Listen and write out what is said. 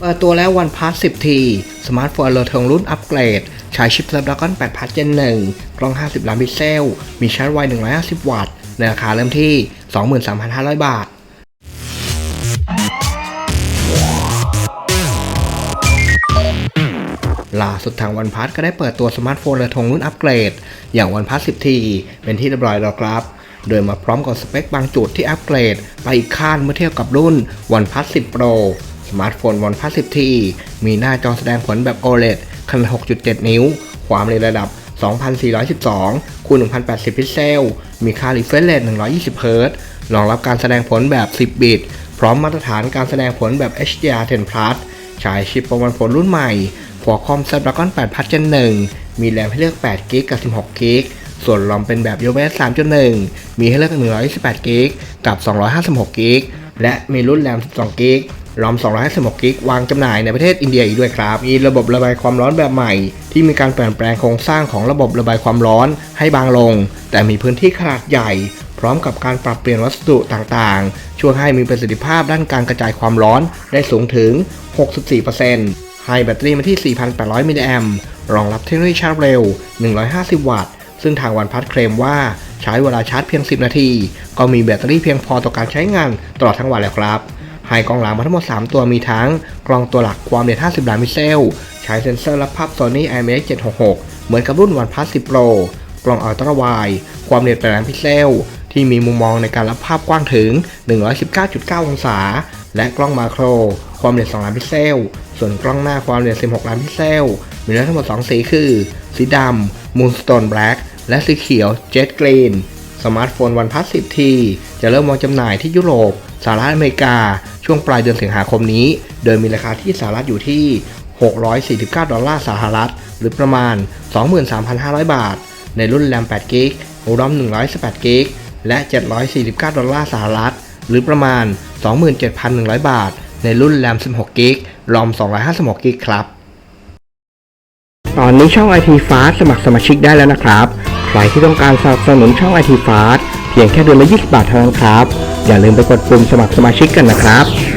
เปิดตัวแล้ววันพัส 10T สมาร์ทโฟนเลอเทงรุ่นอัปเกรด ใช้ชิป Snapdragon 8 Plus Gen 1 กล้อง 50 ล้านพิกเซล มีชาร์จไว 150 วัตต์ ในราคาเริ่มที่ 23,500 บาท ล่าสุดทางวันพัทก็ได้เปิดตัวสมาร์ทโฟนระทงรุ่นอัปเกรด อย่างวันพัท 10T เป็นที่เรียบร้อยแล้วครับโดยมาพร้อมกับสเปคบางจุดที่อัปเกรด ไปอีกขั้นเมื่อเทียบกับรุ่น OnePlus 10 Pro สมาร์ทโฟน OnePlus 10T มีหน้าจอแสดงผลแบบ OLED ขนาด 6.7 นิ้ว ความเร็วระดับ 2412คูณ1080 พิกเซล มีค่า refresh rate 120 Hz รองรับการแสดงผลแบบ 10 บิต พร้อมมาตรฐานการแสดงผลแบบ HDR10 Plus ใช้ชิปประมวลผลรุ่นใหม่ Qualcomm Snapdragon 8 Plus Gen 1 มีแรมให้เลือก8 g b กับ 16 g b ส่วนรอมเป็นแบบ UFS 3.1 มีให้เลือก128 g b กับ 256 g b และมีรุ่นแรม 12 g b รอม 256 g b วางจำหน่ายในประเทศอินเดียอีกด้วยครับ มีระบบระบายความร้อนแบบใหม่ ที่มีการเปลี่ยนแปลงโครงสร้างของระบบระบายความร้อนให้บางลง แต่มีพื้นที่ขนาดใหญ่ พร้อมกับการปรับเปลี่ยนวัสดุต่างๆ ช่วยให้มีประสิทธิภาพด้านการกระจายความร้อนได้สูงถึง 64%ให้แบตเตอรี่มาที่ 4,800 มิลลิแอมป์รองรับเทคโนโลยีชาร์จเร็ว 150 วัตต์ ซึ่งทางวันพัดเคลมว่าใช้เวลาชาร์จเพียง 10 นาที ก็มีแบตเตอรี่เพียงพอต่อการใช้งานตลอดทั้งวันแล้วครับ ให้กล้องหลังมาทั้งหมด 3 ตัวมีทั้งกล้องตัวหลักความละเอียด50 ล้านพิกเซล ใช้เซ็นเซอร์รับภาพ Sony IMX 766 เหมือนกับรุ่น OnePlus 10 Pro กล้องอัลตร้าไวด์ความละเอียด8ล้านพิกเซล ที่มีมุมมองในการรับภาพกว้างถึง 119.9 องศา และกล้องมาโคร ความละเอียด2ล้านพิกเซล ส่วนกล้องหน้าความละเอียด16 ล้านพิกเซล มีทั้งหมด 2 สีคือ สีดำ Moonstone Black และสีเขียว Jet Green สมาร์ทโฟน OnePlus 10T จะเริ่มวางจำหน่ายที่ยุโรป สหรัฐอเมริกา ช่วงปลายเดือนสิงหาคมนี้ โดยมีราคาที่สหรัฐอยู่ที่ 649 ดอลลาร์สหรัฐ หรือประมาณ 23,500 บาท ในรุ่นแรม8กิกรอม118กิกและ 749 ดอลลาร์สหรัฐ หรือประมาณ 27,100 บาท ในรุ่นแรม16กิกรอม256กิกครับ ตอนนี้ช่อง IT Fast สมัครสมาชิกได้แล้วนะครับ ใครที่ต้องการสนับสนุนช่อง IT Fast เพียงแค่เดือนละ 20 บาทเท่านั้นครับ อย่าลืมไปกดปุ่มสมัครสมาชิกกันนะครับ